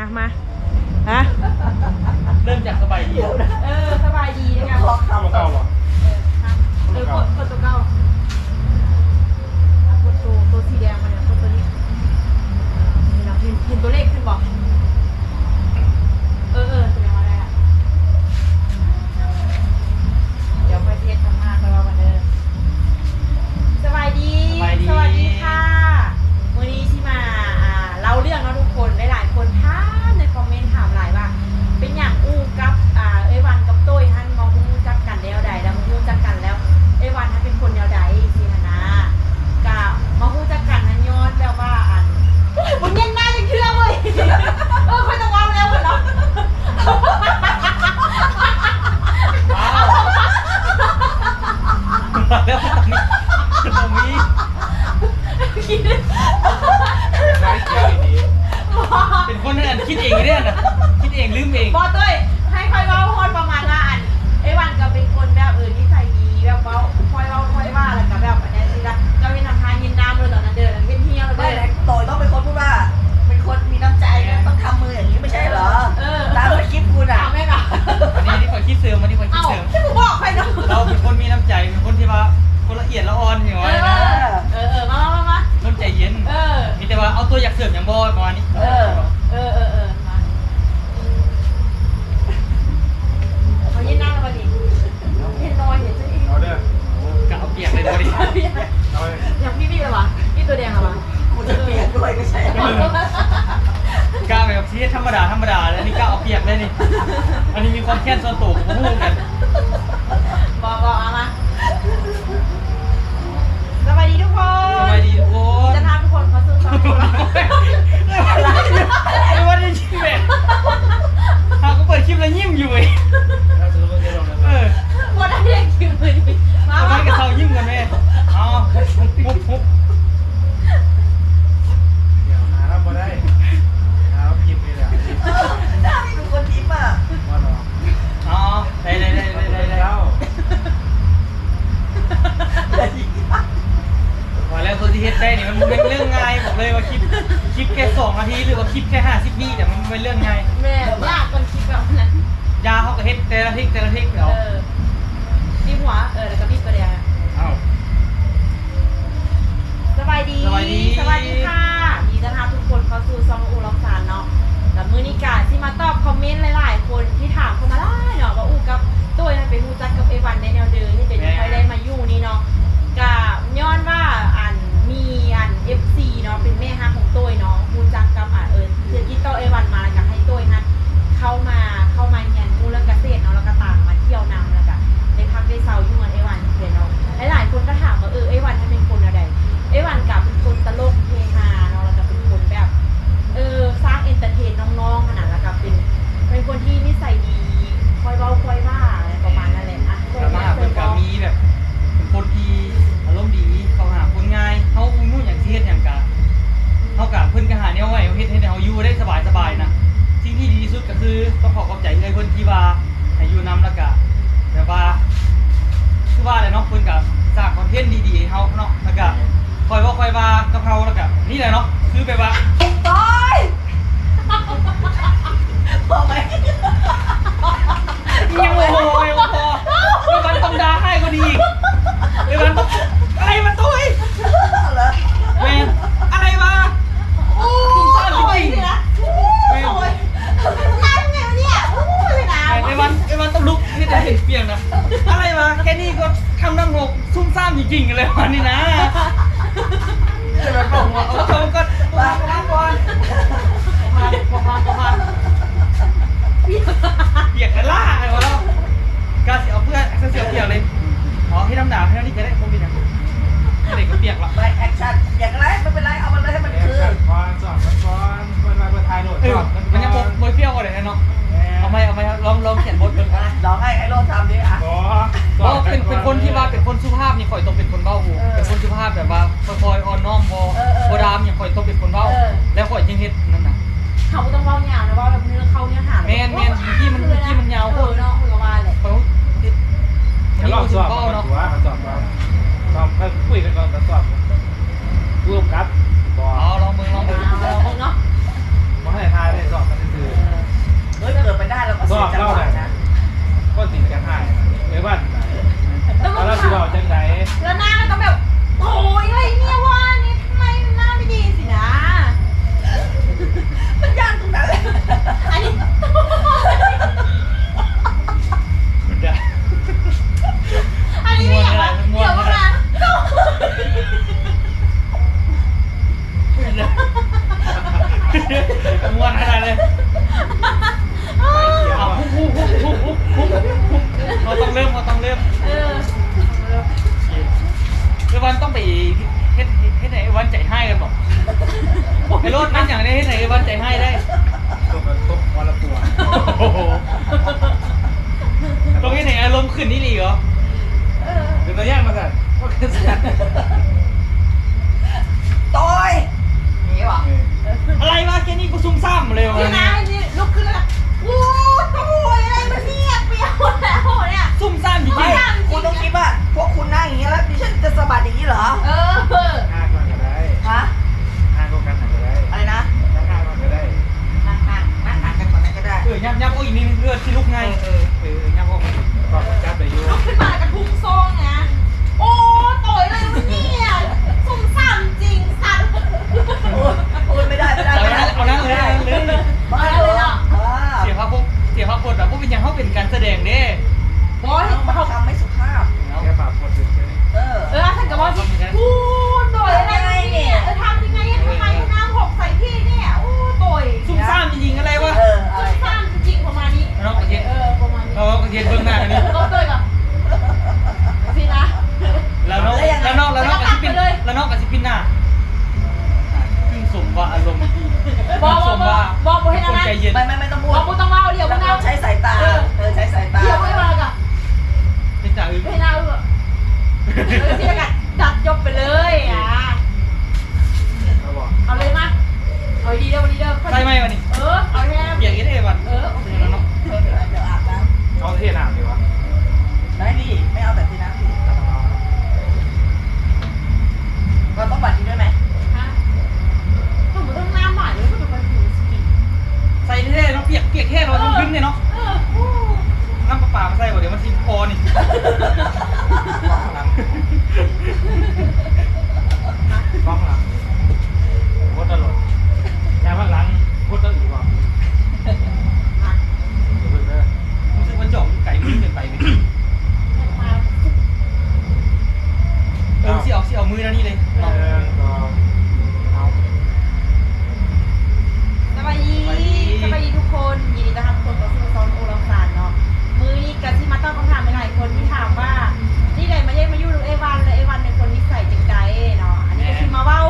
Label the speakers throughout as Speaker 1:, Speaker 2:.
Speaker 1: อะมาฮะ
Speaker 2: เริ่มจากสบายดี
Speaker 1: เออสบายดีนะคะ
Speaker 3: ขอคำ
Speaker 2: เก่า
Speaker 3: ก่อน
Speaker 2: เหรอ
Speaker 1: เออคนคนตัวเก่าอะคนตัวตัวสีแดงมาเนี่ยคนตัวนี้เห็นเราเห็นเห็นตัวเลขขึ้นบอกายดีสบายดี
Speaker 2: สบายดี
Speaker 1: ค่ะยินดีต้อน
Speaker 2: รั
Speaker 1: บทุก
Speaker 2: คน
Speaker 1: เข้า
Speaker 2: สู่
Speaker 1: ซอง
Speaker 2: อูล็อ
Speaker 1: กซานเนาะแล้วมือนิกาที่มาตอบคอมเมนต์หลายๆ คนที่ถามเข้ามาได้เนาะว่าอูกับตัวนั้นเป็นฮูจักกับเอวันในแนวเดินที่เป็นยังไงได้มาอยู่นี่เนาะกะย้อนว่าอันมีอัน FC เนาะเป็นแม่ฮักของตัวเนาะฮูจักกับอะเออเดือนที่โตเอวันมาแล้วก็ให้ตัวนั้นเข้ามาเข้ามาเรียนรู้เรื่องเกษตรเนาะแล้วก็ต่างมาเที่ยวนำแล้วก็ได้พักได้เซาอยู่เงินเอวันเพื่อนเนาะหลายๆคนก็ถามว่าเออเอวัน เอวันกับเป็นคนตลกเฮฮาเนาะแล้วก็เป็นคนแบบ เออสร้างเอนเตอร์เทนน้องๆขนาดแล้วก็เป็นเป็นคนที่นิสัยดีคอยเว้าคอยว่าอะไรประมาณนั้นแหละอะ
Speaker 2: แต่มาหาคนก็มีแบบเป็นคนที่อารมณ์ดีเขาหาคนง่ายเขามุ่งอย่างที่เฮ็ดอย่างกะเขากับเพิ่นก็หาแนวไว้เฮ็ดให้เขาอยู่ได้สบายๆนะสิ่งที่ดีที่สุดก็คือต้องขอขอบใจเลยเพิ่นที่ว่าให้อยู่นำแล้วก็แบบว่าคือว่าอะไรเนาะเพิ่นก็สร้างคอนเทนต์ดีๆให้เฮาเนาะแล้วก็ คอยว่าคอยว่ากะเพราแล้วก็นี่แหละเนาะคือแบบว่า
Speaker 3: โตยพอไหม
Speaker 2: ยังโอ้โหยังโอ้โหแล้วมันต้องด่าให้ก็ดีอีกแล้วมันต้องอะไรมันตุ้ย
Speaker 3: เหรอ
Speaker 2: แม่อะไรวะ
Speaker 1: โอ้
Speaker 2: คุณซ่อนจริง
Speaker 1: เลยนะโอ้ยทำไงวะเนี่ยโอ้ยนะ
Speaker 2: ไอ้มันไอ้มันต้องลุกที่จะเห็นเปียงนะอะไรวะแค่นี้ก็ทำน้ำหกซุ่มซ่ามจริงๆเลยวันนี้นะ
Speaker 3: เดี๋ยวเราบอกว่า
Speaker 2: เอาชมก็วางวางก่อนพานพานพานเปียกกันล่าไอ้วะเราก็เสียเอาเพื่อนเสียเปียกเลยอ๋อให้น้ำหนาวให้น้ำนี่จะได้คงดีนะเด็กก็เปียกละ
Speaker 3: ไปแอคชั่นอย่างไรไม่เป็นไรเอามันเลยให้มัน
Speaker 4: คื
Speaker 3: อ
Speaker 4: ชั่อนสอนมันคอนมันมาเปิดทายโหลดก่
Speaker 2: อ
Speaker 4: น
Speaker 2: มันยังบอยเปรี้ยวกว่าเลยนะเอาะ ไหมเอาไหมลองลองเขียนบทเบิ่ง
Speaker 3: มาลองให้ไอ้โรดทำดิอะ
Speaker 4: ขอ
Speaker 2: เพราะเป็นเป็นคนที่ว่าเป็นคนสุภาพนี่ข่อยต้องเป็นคนเบ้าหู
Speaker 3: เออ
Speaker 2: เป็นคนสุภาพแบบว่าคอยๆอ่อนน้อมบอ
Speaker 3: เออเออ
Speaker 2: โบดามอย่างข่อยต้องเป็นคนเบ้า
Speaker 1: เออ
Speaker 2: แล้วข่อยจึงเฮ็ดนั่นน่ะ
Speaker 1: เขาต้องเว้ายาวนะว่าแบบเนื้อเขาเนื้อหา
Speaker 2: แม่นแม่นที่มันที่มันยาว
Speaker 1: เออเนาะเออว่า
Speaker 2: ต้องเริ่มเขาต้องเริ่ม
Speaker 1: เออ
Speaker 2: เอวันต้องไปเฮ็ดเฮ็ดไหนเอวันใจให้กันบอกไอ้ รถนั่นอย่างนี้เฮ็ดไหนเอวันใจให้ได้
Speaker 4: ตกตกวันละตัว
Speaker 2: โอ้โหตรงนี้ไหนอารมณ์ขึ้นนี่หลีเหรอ
Speaker 4: เดี๋ยวตัวย่างมาสั่นก็คือสั่น
Speaker 3: โต้ยนี่หรอ
Speaker 2: อะไรวะแค่นี้กูซุ่มซ่ามเลยวะ
Speaker 1: พี่นะนี่ลุกขึ้นแล้วโอ้โหอะไรมันเนี่ยเปรี้ยวแล้วเนี่ย
Speaker 2: ซุ่มซ่ามจริง
Speaker 3: ไม่คุณต้องคิดว่าพวกคุณนั่งอย่างนี้แล้วดิฉันจะสะบัดอย่างนี้เหรอ
Speaker 1: เออ
Speaker 2: ยับยับเอาอีกนิดนึงเพื่อที่ลุกไง
Speaker 3: เออ
Speaker 2: เออยับเอา
Speaker 4: ก็จับไปอยู่
Speaker 1: ลุกขึ้นมากระทุ้งโซ่งนะโอ้ต่อยเลยมันเนี่ยสุ่มสั่นจริงสั่น
Speaker 3: โอ้ยพูดไม่ได้ไม่ได้
Speaker 2: เอา
Speaker 3: งั้
Speaker 2: นเอานั้เลยเอานั้นเลย
Speaker 3: ม่เลยเนาะ
Speaker 2: เสียภาพพวกเสียภาพพจน์แบบพวกเป็นยังเขาเป็นการแสดงเด้
Speaker 1: บอสเขา
Speaker 3: ทำไม่สุภาพ
Speaker 4: แค่ปากปวดถึงแค่นี้
Speaker 3: เออ
Speaker 1: เออท่านกับว่าพูด เรา
Speaker 2: ก็เย็นเบื้องหน้าอันนี้
Speaker 1: ก็ต่อยก่อนสินะ
Speaker 2: แล้วนอกแล้วนอกแล้วนอกกับสิปินแล้วนอกกับสิปินหน้าขึ้นสมว่าอารมณ์ดี
Speaker 1: บอ
Speaker 2: ขึ้น
Speaker 1: บอ
Speaker 2: ม
Speaker 1: บอ
Speaker 2: ว่า
Speaker 1: บอให้นะ
Speaker 2: น
Speaker 1: นะ
Speaker 2: ใจเย็น
Speaker 3: ไม่ไม่ไม่ต้องพูดบ
Speaker 1: อกูต้องเล่าเดี๋ยวกู
Speaker 3: เรา
Speaker 1: เล่า
Speaker 3: ใช้สายตาเออใช้สายตา
Speaker 1: เดี๋ยวไม่มาก่อน
Speaker 2: เป็นจ่าอึ้ง
Speaker 1: ให้เล่าเออที่ละกันจัดจบไปเลยอะ
Speaker 4: เอา
Speaker 1: เลยมาเอาดีเด้อวันนี้เด้อ
Speaker 2: ใช่ไหมวันนี้
Speaker 1: เออเอาแค่
Speaker 2: เปียกอีเด้วัน
Speaker 1: เออโอเค
Speaker 2: เอา
Speaker 4: เทน้ำดีวะำ
Speaker 3: ได้ดิไม่เอาแบบที่น้ำดิเราต้องบัดนี้ด้วยไหม
Speaker 1: ฮะสมมติต้องน้ำหวานเลยก็จะไปหูสกิน
Speaker 2: ใส่เท่ๆเนาะเปียกเปียกแค่เราต้องขึ้นเนี่ยเนาะ
Speaker 1: เออโอ้
Speaker 2: น้ำปลาปลามาใส่บ่เดี๋ยวมันสิคอนี่
Speaker 4: กล้องหลังโคตรตลกยางข้างหลังโคตรตลกว่ะ
Speaker 1: อะ
Speaker 4: เดี๋ยวเพิ่งเด้อ
Speaker 2: รู้สึกว่าจ่องไก่มือเกินไปไหม
Speaker 1: มา
Speaker 2: เออสิเอาสิเอามือแล้วนี่เลย
Speaker 4: เอ
Speaker 2: เนาะ
Speaker 4: อก็เอา
Speaker 1: สบายดีสบายดีทุกคนยินดีต้อนรับทุกคนเข้าสู่ซอนโอลองซานเนาะมือนี้กันที่มาตอบคำถามหลายๆคนที่ถามว่านี่ใดมาเย่มาอยู่ลูกเอวันเลยเอวันเป็นคนนิสัยจังใจเนาะอันนี้ก็คือมาเว้า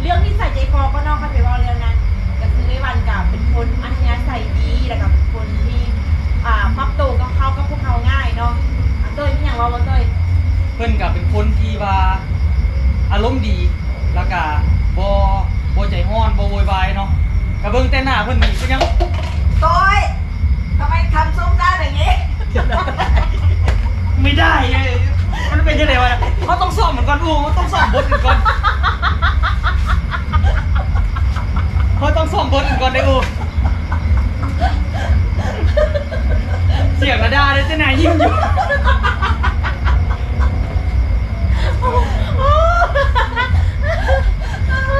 Speaker 1: เรื่องนิสัยใจคอก็นอกค่ะไปเว้าเรื่องนั้นก็คือเอวันกับเป็นคนอัธยาศัยดีแล้วก็เป็นคนที่อ่าปรับตัวกับเขากับพวกเขาง่ายเนาะอะเต้ยมีอย่างว่าบ่เต้ย
Speaker 2: เพิ่นกับเป็นคนที่ว่าอารมณ์ดีแล้วก็บ่บ่ใจฮ้อนบ่โวยวายเนาะกระ เบิ่งแต่หน้าเพิ่นนี่ก็ยัง
Speaker 3: โต้ยทำไมทำซุ้มด้านอย่างนี้
Speaker 2: ไม่ได้ไงมันเป็นยังไงวะเขาต้องสอบเหมือนกันอูเขาต้องสอบบทกันก่อนเขาต้องสอบบทกันก่อนได้อูเสียงระดาเลยเจ้านายยิ้มอยู่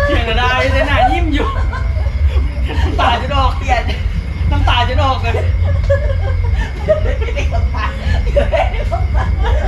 Speaker 2: เสียงระดาเลยเจ้านายำตาจะออก
Speaker 3: เลยไม่ได้ต้องการไม่ได้ต้องการอะไ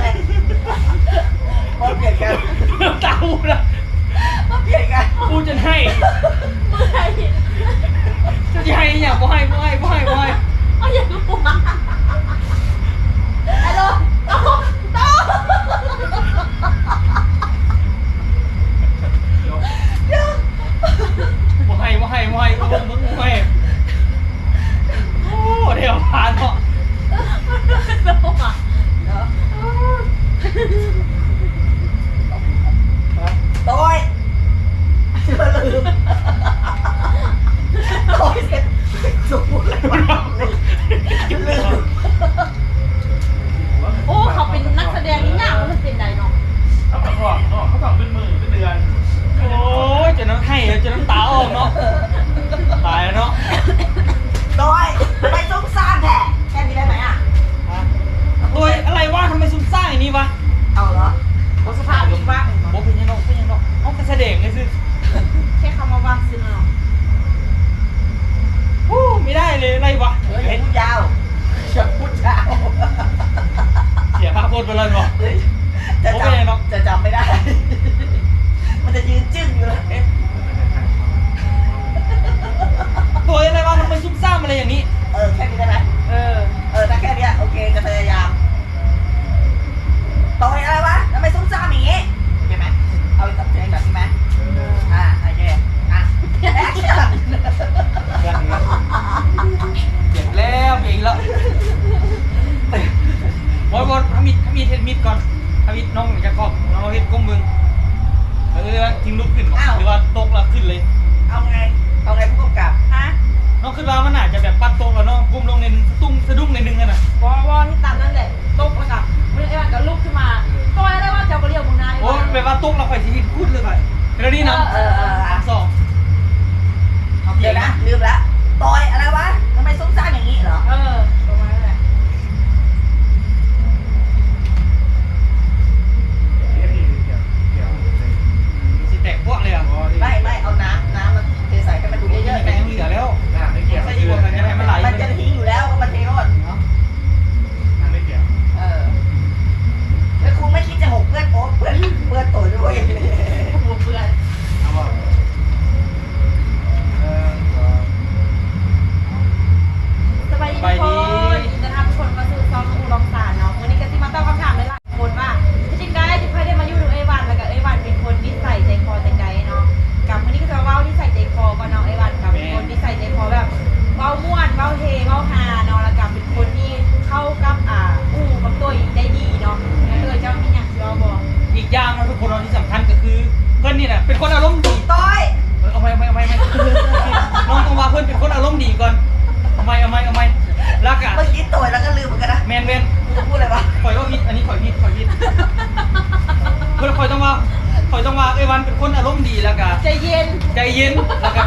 Speaker 3: รมา็นแล้วก็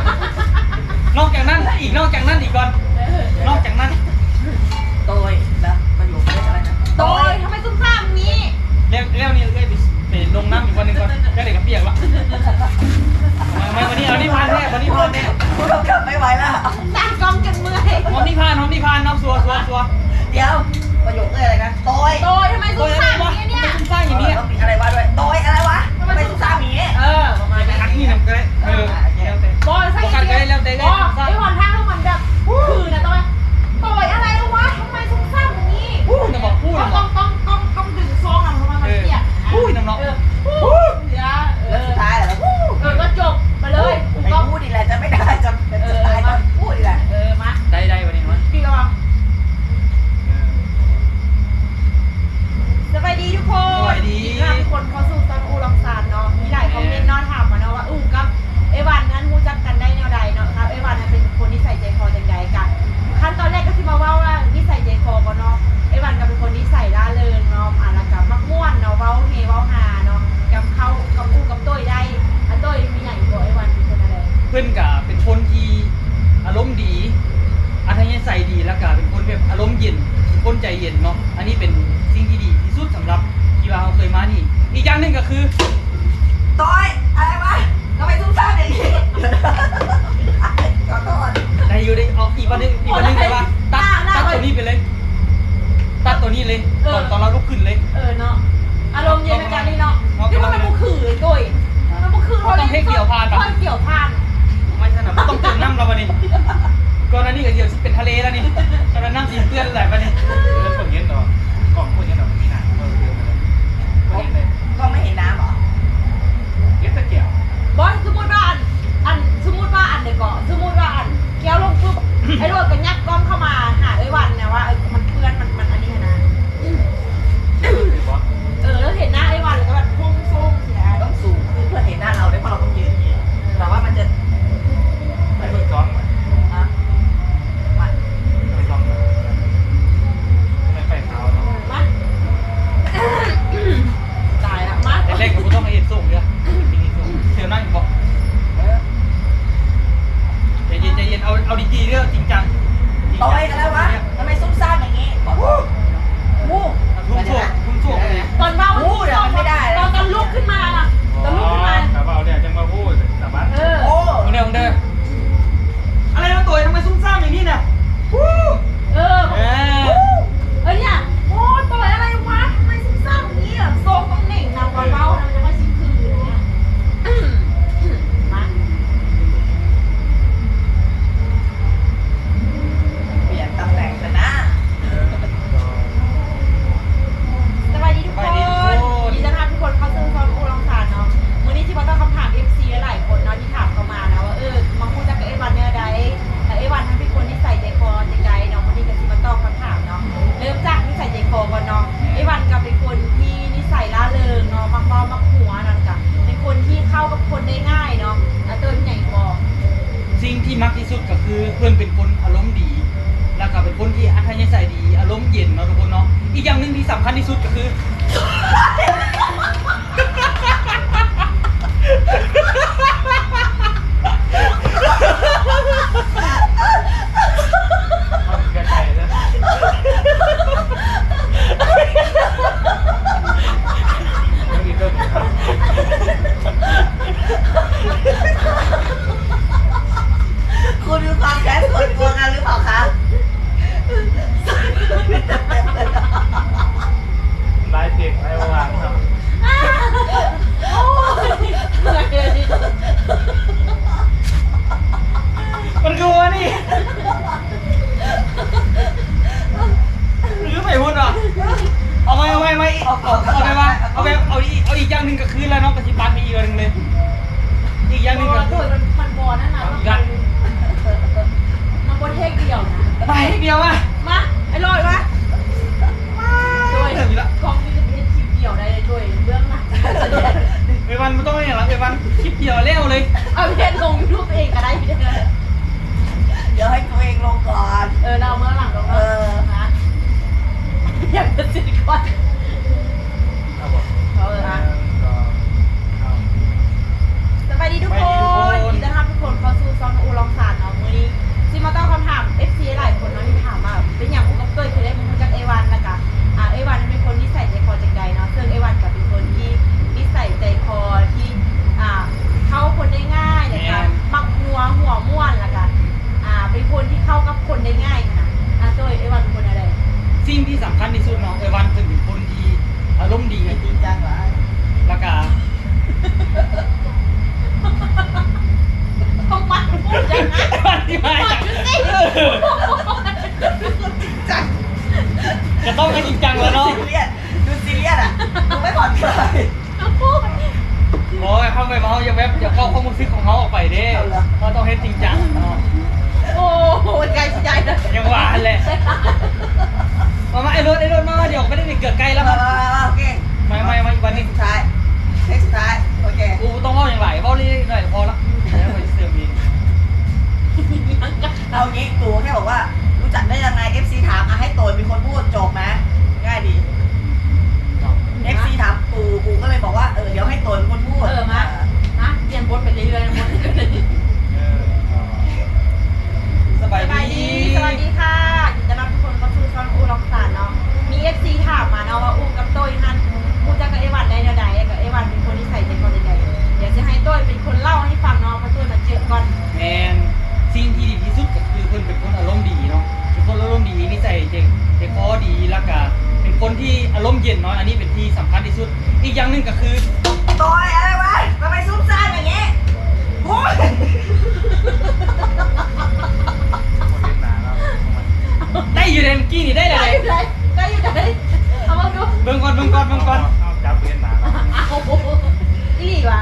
Speaker 3: น
Speaker 2: อ
Speaker 3: ก
Speaker 2: จากนั้น
Speaker 1: อี
Speaker 3: กน
Speaker 1: อกจากนั้น
Speaker 4: อีกก่อน นอ
Speaker 2: กจากนั้น
Speaker 3: โด
Speaker 2: ยนะ
Speaker 3: ประ
Speaker 1: โยคเรี
Speaker 2: อะไรนะโด
Speaker 3: ย
Speaker 2: ทำไมซุ่มซ่ามนี้
Speaker 3: เร็
Speaker 2: วเร็
Speaker 1: วนี่
Speaker 2: เลยไป
Speaker 3: ลงน้ำ
Speaker 2: อี
Speaker 4: กวั
Speaker 2: นนึ
Speaker 3: งก่อ
Speaker 2: น
Speaker 4: ก็
Speaker 3: เด็ก
Speaker 4: กั
Speaker 1: เปียกวะทำ
Speaker 2: ไมวั
Speaker 3: นนี้
Speaker 2: เอานี่พานแน่วันนี้พานแน่พา
Speaker 3: ไม่ไหวแล้ว
Speaker 1: ตั้งกองจนเมื่อย
Speaker 2: น้องนิพา
Speaker 1: นน้อ
Speaker 3: ง
Speaker 2: นิ
Speaker 1: พานน้องสัวสัวสัว
Speaker 2: ให้เกี่ย
Speaker 3: วพาน
Speaker 2: ปะ
Speaker 1: คน
Speaker 2: เกี่ยวพานไม่ใช่นะต้องเติมน้ำเราปะนี่ก่นหน้านี้ก็เดียวที่เป็นทะเลแล้วนี่ตอนนั้นน้ำสีเปื้อนอะไรปะนี่
Speaker 4: เอเย็นต่กองคนเย็นต่อไม่นานก็เดืดเลย
Speaker 3: ก็ไม่เห็นน้ำหรอ
Speaker 4: เย็นตะเกียบบ
Speaker 1: อสสมมติว่าอันสมมติว่าอันเด็กก่อนสมมติว่าอันเก้ยวลงปุ๊บไอ้รถก็ยักกล้องเข้ามาหาไอ้วันนะว่ามันเพื่
Speaker 3: อนมัน
Speaker 4: มั
Speaker 3: น
Speaker 4: อันนี้
Speaker 3: นะ
Speaker 4: เอ
Speaker 1: อ
Speaker 2: แล้วเห็นหน้า
Speaker 1: ไอ้
Speaker 2: วั
Speaker 1: น แต่
Speaker 2: ว่า
Speaker 1: มันจะ น้อยอันนี้เป็นที่สำ
Speaker 2: คัญที่สุด อีก
Speaker 1: อย่า
Speaker 3: ง
Speaker 2: หนึ่งก็
Speaker 3: คื
Speaker 2: อต่อยอะไร
Speaker 3: วะมา
Speaker 1: ไปซุ่มซ่านอย่างนี้โอ้
Speaker 2: ย
Speaker 3: ได้
Speaker 2: อยู่ในมื่กี้นี่ได้เล
Speaker 1: ได้อยู่ไหนได้อยู่ไหนเอามาดู
Speaker 2: เบิ่งก่อนเบิ่งก่อนเบิ่งก่อน
Speaker 4: เอาจับเรียนหนาแล้ว
Speaker 1: เอาอีหลีว่ะ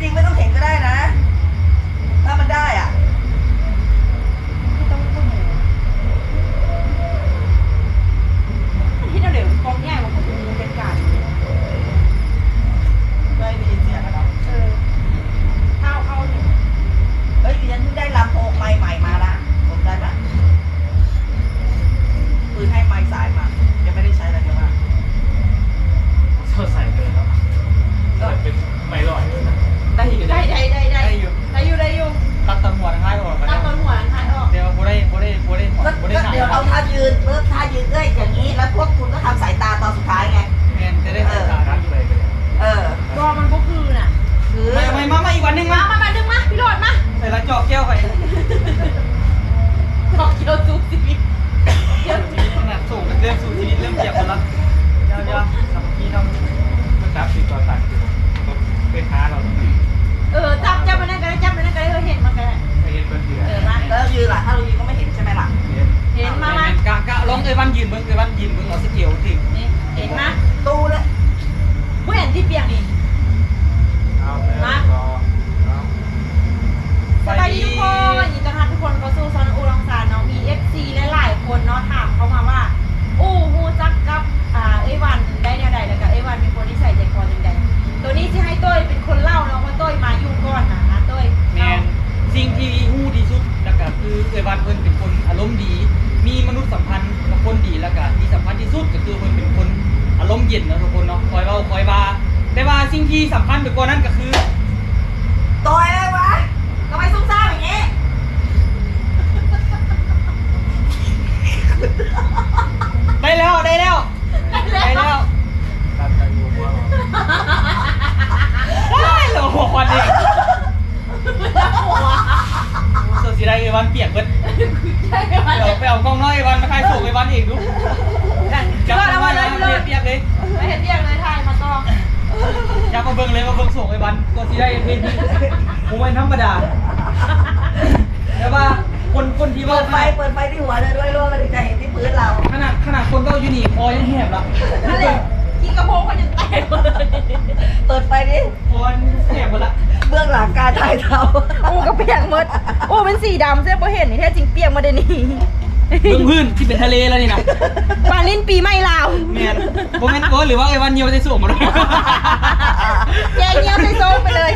Speaker 3: จริงไม่ต้องเห็นก็ได้นะ ถ้ามันได้อะ
Speaker 1: เดี๋ยวกองแย่มันก็นเป็การ
Speaker 3: ได้ด้เสียแล้วเอ
Speaker 1: อข้าเข้าเนี่ย
Speaker 3: เอ้ยิ่งได้ลำโพงใหม่ใหม่มา ยวั
Speaker 4: นยืน
Speaker 2: มึ
Speaker 1: ง
Speaker 2: เตยวัน
Speaker 3: ยืนเบิ้ง
Speaker 4: เอา
Speaker 2: ส
Speaker 1: เก
Speaker 2: ลสิ
Speaker 4: นี่เห็
Speaker 1: นไหม
Speaker 3: ตูเลย
Speaker 1: ผู้เห็นที่เปียงนี่
Speaker 4: เอาแล้วก็เอา
Speaker 1: สบยดีทุกคนยินดีต้อนรับทุกคนเข้าสู่ซอนอูรังสารเนาะมีเอฟซีหลายๆคนเนาะถามเข้ามาว่าอู้ฮู้จักกับอ่าไอ้วันได้แนวใดแล้วกับไอ้วันเป็นคนที่ใส่ใจคอจริงใดตัวนี้ที่ให้ต้ยเป็นคนเล่าเนาะเพราะต้ยมาอยู่ก่อนนะนะต้ย
Speaker 2: แมนสิ่งที่ฮู้ดีสุดแล้วก็คือเอ้ยวันเพิ่นเป็นคนอารมณ์ดี มีมนุษย์สัมพันธ์กับคนดีแล้วกัน
Speaker 3: ที่สัมพัน
Speaker 2: ธ์ที่สุด
Speaker 4: ก็คือ
Speaker 2: เคนเป็นคนอา
Speaker 1: รมณ์เย็น
Speaker 2: นะทุก
Speaker 1: คนเนาะคอ
Speaker 2: ยเบาคอยว่าแต่ว่าสิ่งที่
Speaker 3: สำ
Speaker 2: คั
Speaker 3: ญไปกว่า
Speaker 2: นั้นก็คือ
Speaker 3: เบื้องหลังการถ่ายทำ
Speaker 1: อู้ก็เปียกหมดอู้เป็นสีดำเสื้อโบเห็นนี่แท้จริงเปียกหมาเดี๋ยวนี้
Speaker 2: เบื้องพื้นที่เป็นทะเลแล้วนี่นะ
Speaker 1: ปาลิ้นปีใหม่ลาว
Speaker 2: แมนโมเมนต์โหรือว่าไอ้วันเยียวจะส่งมาเลย
Speaker 1: แกเงี้ยวใส่โซ่ไปเลย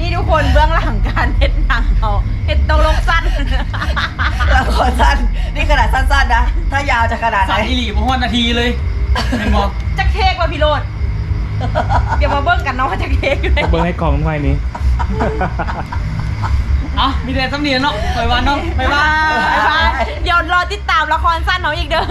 Speaker 1: นี่ทุกคนเบื้องหลังการเฮ็ดหนังเขาเฮ็ดตรงลงสั้น
Speaker 3: ละครสั้นนี่ขนาดสั้นๆนะ ถ้ายาวจะขนาดไหน
Speaker 2: สามอีหลีผมฮอดนาทีเลยเห็นบอก
Speaker 1: จะเค้กว่าพี่โรด เดี๋ยวมาเบิ้งกันเนาะว่าจะเค้กอยู่ไหน
Speaker 4: เบิ้งให้กล่องไว้นี้
Speaker 2: อะมีแต่สำเนียงเนาะไปวันเนาะไป
Speaker 1: บ๊าย
Speaker 2: บ้า
Speaker 1: บายบ๊ายบายเดี๋ยวรอติดตามละครสั้นน้องอีกเด้อ